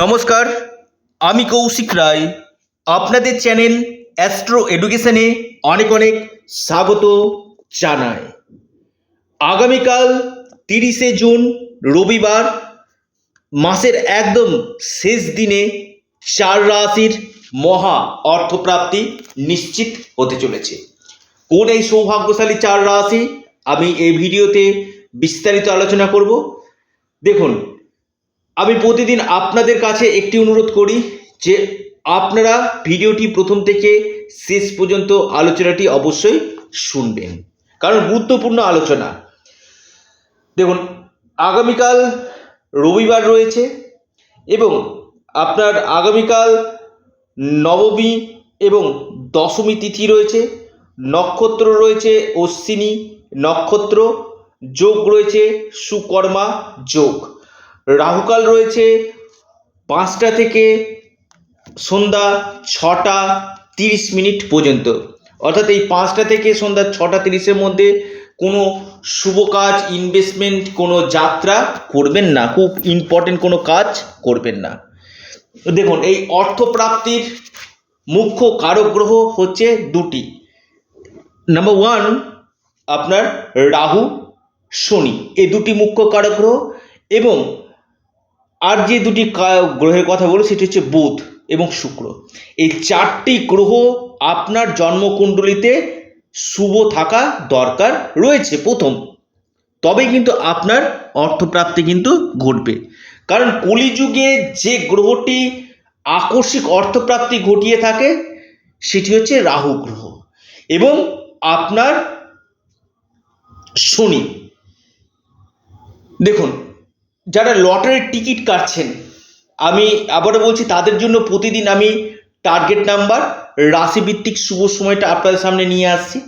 নমস্কার, আমি কৌশিক রায়। আপনাদের চ্যানেল অ্যাস্ট্রো এডুকেশনে অনেক অনেক স্বাগত জানাই। আগামীকাল তিরিশে জুন, রবিবার, মাসের একদম শেষ দিনে চার রাশির মহা অর্থপ্রাপ্তি নিশ্চিত হতে চলেছে। কোন এই সৌভাগ্যশালী চার রাশি? আমি এই ভিডিওতে বিস্তারিত আলোচনা করব। দেখুন আমি প্রতিদিন আপনাদের কাছে একটি অনুরোধ করি যে আপনারা ভিডিওটি প্রথম থেকে শেষ পর্যন্ত আলোচনাটি অবশ্যই শুনবেন। কারণ গুরুত্বপূর্ণ আলোচনা। দেখুন, আগামীকাল রবিবার রয়েছে এবং আপনার আগামীকাল নবমী এবং দশমী তিথি রয়েছে, নক্ষত্র রয়েছে অশ্বিনী নক্ষত্র, যোগ রয়েছে সুকর্মা যোগ। রাহুকাল রয়েছে পাঁচটা থেকে সন্ধ্যা ছটা তিরিশ মিনিট পর্যন্ত। অর্থাৎ এই পাঁচটা থেকে সন্ধ্যা ছটা তিরিশের মধ্যে কোনো শুভ কাজ ইনভেস্টমেন্ট কোনো যাত্রা করবেন না। খুব ইম্পর্টেন্ট কোনো কাজ করবেন না। দেখুন, এই অর্থপ্রাপ্তির মুখ্য কারক গ্রহ হচ্ছে দুটি। নাম্বার ওয়ান আপনার রাহু, শনি। এই দুটি মুখ্য কারক গ্রহ এবং আর যে দুটি গ্রহের কথা বলো সেটি হচ্ছে বুধ এবং শুক্র। এই চারটি গ্রহ আপনার জন্মকুণ্ডলিতে শুভ থাকা দরকার রয়েছে প্রথম। তবেই কিন্তু আপনার অর্থপ্রাপ্তি কিন্তু ঘটবে। কারণ কলিযুগে যে গ্রহটি আকস্মিক অর্থপ্রাপ্তি ঘটিয়ে থাকে, সেটি হচ্ছে রাহু গ্রহ এবং আপনার শনি। দেখুন যারা লটারির টিকিট কাটছেন, আমি আবারও বলছি, তাদের জন্য প্রতিদিন আমি টার্গেট নাম্বার রাশিভিত্তিক শুভ সময়টা আপনাদের সামনে নিয়ে আসছি।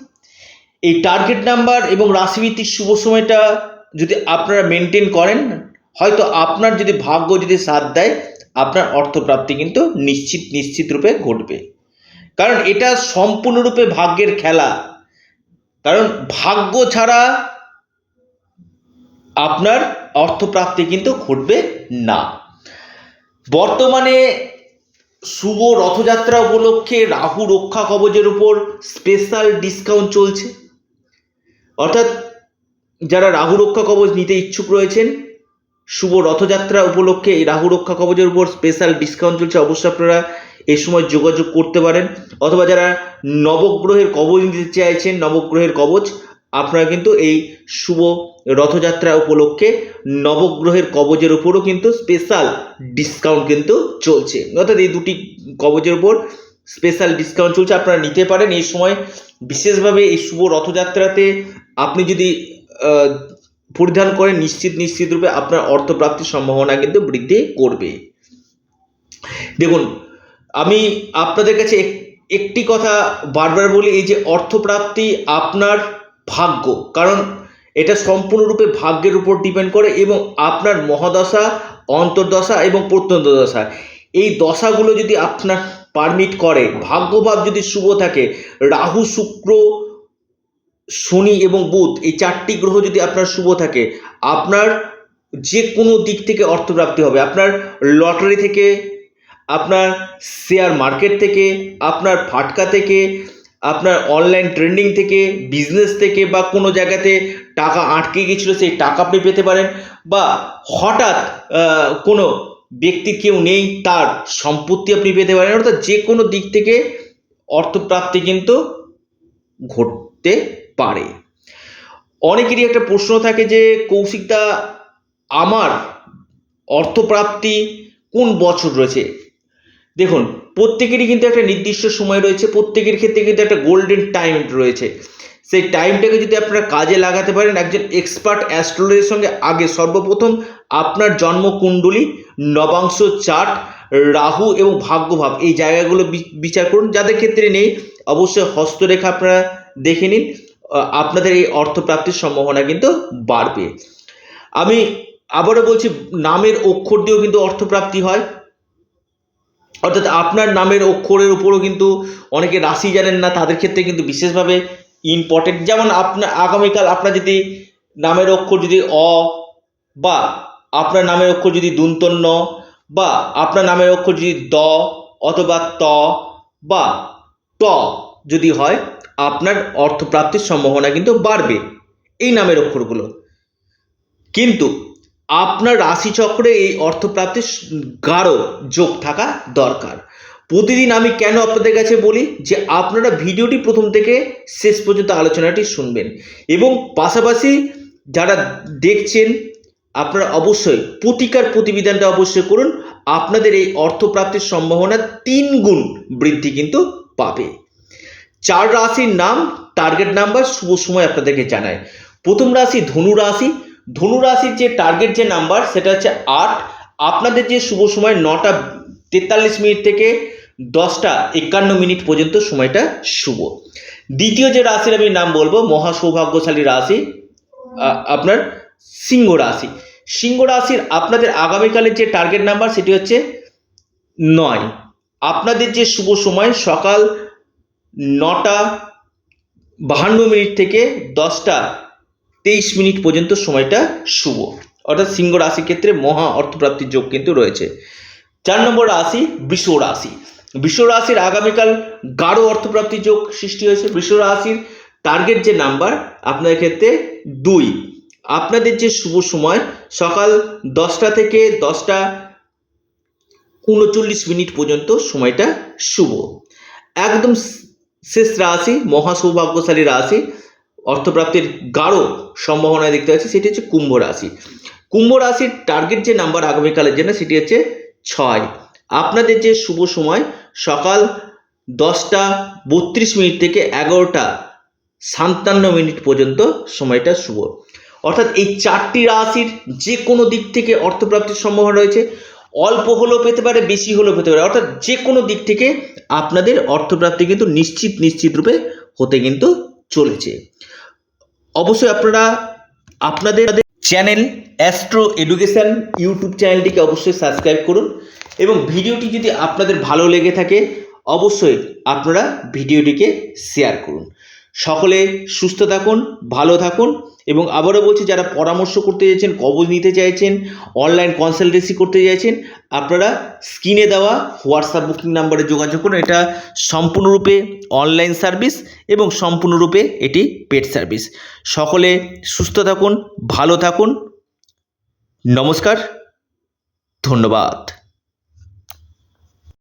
এই টার্গেট নাম্বার এবং রাশিভিত্তিক শুভ সময়টা যদি আপনারা মেনটেন করেন, হয়তো আপনার যদি ভাগ্য যদি সাথ দেয়, আপনার অর্থপ্রাপ্তি কিন্তু নিশ্চিত নিশ্চিত রূপে ঘটবে। কারণ এটা সম্পূর্ণরূপে ভাগ্যের খেলা। কারণ ভাগ্য ছাড়া আপনার অর্থপ্রাপ্তি কিন্তু ঘটবে না। বর্তমানে শুভ রথযাত্রা উপলক্ষে রাহু রক্ষা কবচের উপর স্পেশাল ডিসকাউন্ট চলছে। অর্থাৎ যারা রাহু রক্ষা কবচ নিতে ইচ্ছুক রয়েছেন, শুভ রথযাত্রা উপলক্ষে এই রাহু রক্ষা কবচের উপর স্পেশাল ডিসকাউন্ট চলছে। অবশ্যই আপনারা এই সময় যোগাযোগ করতে পারেন। অথবা যারা নবগ্রহের কবচ নিতে চাইছেন, নবগ্রহের কবচ আপনারা কিন্তু এই শুভ রথযাত্রা উপলক্ষে নবগ্রহের কবজের উপরও কিন্তু স্পেশাল ডিসকাউন্ট কিন্তু চলছে। অর্থাৎ এই দুটি কবজের উপর স্পেশাল ডিসকাউন্ট চলছে, আপনারা নিতে পারেন। এই সময় বিশেষভাবে এই শুভ রথযাত্রাতে আপনি যদি পরিধান করেন, নিশ্চিত নিশ্চিত রূপে আপনার অর্থপ্রাপ্তির সম্ভাবনা কিন্তু বৃদ্ধি করবে। দেখুন, আমি আপনাদের কাছে এক- একটি কথা বারবার বলি, এই যে অর্থপ্রাপ্তি আপনার ভাগ্য। কারণ এটা সম্পূর্ণরূপে ভাগ্যের উপর ডিপেন্ড করে এবং আপনার মহাদশা, অন্তর্দশা এবং প্রত্যন্ত দশা এই দশাগুলো যদি আপনার পারমিট করে, ভাগ্যভাব যদি শুভ থাকে, রাহু, শুক্র, শনি এবং বুধ, এই চারটি গ্রহ যদি আপনার শুভ থাকে, আপনার যে কোনো দিক থেকে অর্থপ্রাপ্তি হবে। আপনার লটারি থেকে, আপনার শেয়ার মার্কেট থেকে, আপনার ফাটকা থেকে আপনার অনলাইন ট্রেন্ডিং থেকে বিজনেস থেকে বা কোনো জায়গাতে টাকা আটকে গেছিল সেই টাকা আপনি পেতে পারেন বা হঠাৎ কোনো ব্যক্তি কেউ নেই, তার সম্পত্তি আপনি পেতে পারেন। অর্থাৎ যে কোনো দিক থেকে অর্থপ্রাপ্তি কিন্তু ঘটতে পারে। অনেকেরই একটা প্রশ্ন থাকে যে, কৌশিকদা, আমার অর্থপ্রাপ্তি কোন বছর রয়েছে? দেখুন প্রত্যেকেরই কিন্তু একটা নির্দিষ্ট সময় রয়েছে, প্রত্যেকের ক্ষেত্রে কিন্তু একটা গোল্ডেন টাইম রয়েছে। সেই টাইমটাকে যদি আপনারা কাজে লাগাতে পারেন, একজন এক্সপার্ট অ্যাস্ট্রোলজির সঙ্গে, আগে সর্বপ্রথম আপনার জন্মকুণ্ডলী, নবাংশ চার্ট রাহু এবং ভাগ্যভাব, এই জায়গাগুলো বিচার করুন। যাদের ক্ষেত্রে নেই, অবশ্যই হস্তরেখা আপনারা দেখে নিন আপনাদের এই অর্থপ্রাপ্তির সম্ভাবনা কিন্তু বাড়বে। আমি আবারও বলছি, নামের অক্ষর দিয়েও কিন্তু অর্থপ্রাপ্তি হয়। অর্থাৎ আপনার নামের অক্ষরের উপরও কিন্তু অনেকে রাশি জানেন না, তাদের ক্ষেত্রে কিন্তু বিশেষভাবে ইম্পর্টেন্ট যেমন আপনার আগামীকাল আপনার যদি নামের অক্ষর যদি অ বা আপনার নামের অক্ষর যদি দুন্তন্য বা আপনার নামের অক্ষর যদি দ অথবা ত বা ট যদি হয়, আপনার অর্থপ্রাপ্তির সম্ভাবনা কিন্তু বাড়বে এই নামের অক্ষরগুলো। কিন্তু আপনার রাশিচক্রে এই অর্থপ্রাপ্তির গাঢ় যোগ থাকা দরকার। প্রতিদিন আমি কেন আপনাদের কাছে বলি যে, আপনারা ভিডিওটি প্রথম থেকে শেষ পর্যন্ত আলোচনাটি শুনবেন এবং পাশাপাশি যারা দেখছেন, আপনারা অবশ্যই প্রতিকার প্রতিবিধানটা অবশ্যই করুন। আপনাদের এই অর্থপ্রাপ্তির সম্ভাবনা তিন গুণ বৃদ্ধি কিন্তু পাবে। চার রাশির নাম টার্গেট নাম্বার শুভ সময় আপনাদেরকে জানায়। প্রথম রাশি ধনু রাশি ধনু রাশির যে টার্গেট যে নাম্বার সেটা হচ্ছে আট। আপনাদের যে শুভ সময় নটা তেতাল্লিশ মিনিট থেকে দশটা একান্ন মিনিট পর্যন্ত সময়টা শুভ। দ্বিতীয় যে রাশির আমি নাম বলব মহা সৌভাগ্যশালী রাশি আপনার সিংহ রাশি। সিংহ রাশির আপনাদের আগামীকালের যে টার্গেট নাম্বার সেটি হচ্ছে নয়। আপনাদের যে শুভ সময়, সকাল নটা বাহান্ন মিনিট থেকে দশটা তেইশ মিনিট পর্যন্ত সময়টা শুভ। অর্থাৎ সিংহ রাশির ক্ষেত্রে মহা অর্থপ্রাপ্তির যোগ কিন্তু রয়েছে। চার নম্বর রাশি বৃষ রাশি। বৃষ রাশির আগামীকাল গাঢ় অর্থপ্রাপ্তির যোগ সৃষ্টি হয়েছে। বৃষ রাশির টার্গেট যে নাম্বার আপনাদের ক্ষেত্রে দুই। আপনাদের যে শুভ সময়, সকাল দশটা থেকে দশটা উনচল্লিশ মিনিট পর্যন্ত সময়টা শুভ। একদম শেষ রাশি, মহা সৌভাগ্যশালী রাশি। অর্থপ্রাপ্তির গাঢ় সম্ভাবনা দেখতে পাচ্ছি, সেটি হচ্ছে কুম্ভ রাশি। কুম্ভ রাশির টার্গেট যে নাম্বার আগামীকালের জন্য, সেটি হচ্ছে ছয়। আপনাদের যে শুভ সময়, সকাল দশটা বত্রিশ মিনিট থেকে এগারোটা সাতান্ন মিনিট পর্যন্ত সময়টা শুভ। অর্থাৎ এই চারটি রাশির যে কোনো দিক থেকে অর্থপ্রাপ্তির সম্ভাবনা রয়েছে। অল্প হলেও পেতে পারে, বেশি হলেও পেতে পারে। অর্থাৎ যে কোনো দিক থেকে আপনাদের অর্থপ্রাপ্তি কিন্তু নিশ্চিত নিশ্চিত রূপে হতে কিন্তু চলেছে। অবশ্যই আপনারা আপনাদের চ্যানেল অ্যাস্ট্রো এডুকেশন ইউটিউব চ্যানেলটিকে অবশ্যই সাবস্ক্রাইব করুন এবং ভিডিওটি যদি আপনাদের ভালো লেগে থাকে, অবশ্যই আপনারা ভিডিওটিকে শেয়ার করুন। সকলে সুস্থ থাকুন, ভালো থাকুন এবং আবারও বলছি, যারা পরামর্শ করতে চাইছেন, কবজ নিতে চাইছেন অনলাইন কনসালটেন্সি করতে চাইছেন, আপনারা স্ক্রিনে দেওয়া হোয়াটসঅ্যাপ বুকিং নাম্বারে যোগাযোগ করুন। এটা সম্পূর্ণরূপে অনলাইন সার্ভিস এবং সম্পূর্ণরূপে এটি পেড সার্ভিস সকলে সুস্থ থাকুন, ভালো থাকুন। নমস্কার, ধন্যবাদ।